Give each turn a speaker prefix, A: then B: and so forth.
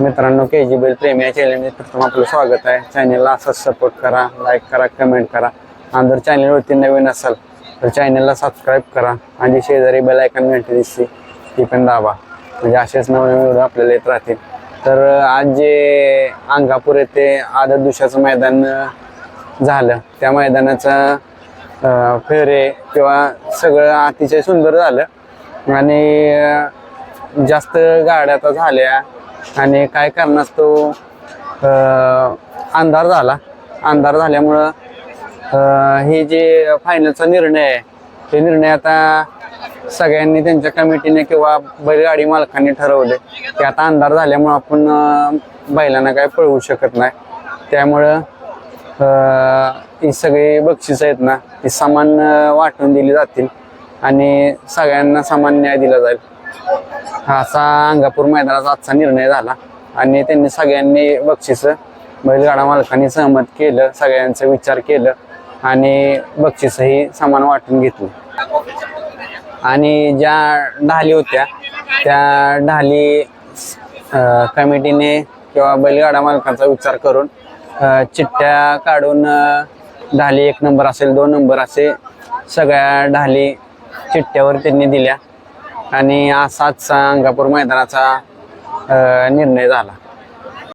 A: मित्रांनो के G B प्रेमी या चॅनलमध्ये प्रथम आपलं स्वागत आहे. चॅनलला असंच सपोर्ट करा लाईक करा कमेंट करा. आणि जर चॅनलवरती नवीन असाल तर चॅनलला सबस्क्राईब करा. आणि शेजारी बेल आयकॉन घंटी दिसते ती पण दाबा. म्हणजे असेच नवीन व्हिडिओ आपल्याला येत राहतील. तर आज जे अंगापूर येथे आदर दुशाचं मैदान झालं. त्या मैदानाचं फेरे किंवा सगळं अतिशय सुंदर झालं. आणि जास्त गाड्या आता झाल्या. आणि काय कारणास्तव अंधार झाला. अंधार झाल्यामुळं हे जे फायनलचा निर्णय आहे ते निर्णय आता सगळ्यांनी त्यांच्या कमिटीने किंवा बैलगाडी मालकांनी ठरवले. की आता अंधार झाल्यामुळं आपण बैलांना काय पळवू शकत नाही. त्यामुळं ही सगळी बक्षिसं आहेत ना ती समान वाटून दिली जातील आणि सगळ्यांना समान न्याय दिला जाईल. हा असा अंगापूर मैदानाचा आजचा निर्णय झाला. आणि त्यांनी सगळ्यांनी बक्षीस बैलगाडा मालकांनी सहमत केलं सगळ्यांचा विचार केलं आणि बक्षीसही समान वाटून घेतली. आणि ज्या ढाली होत्या त्या ढाली कमिटीने किंवा बैलगाडा मालकांचा विचार करून चिठ्ठ्या काढून ढाली एक नंबर असेल दोन नंबर असे सगळ्या ढाली चिठ्ठ्यावर त्यांनी दिल्या. आणि असाच अंगापूर मैदानाचा निर्णय झाला.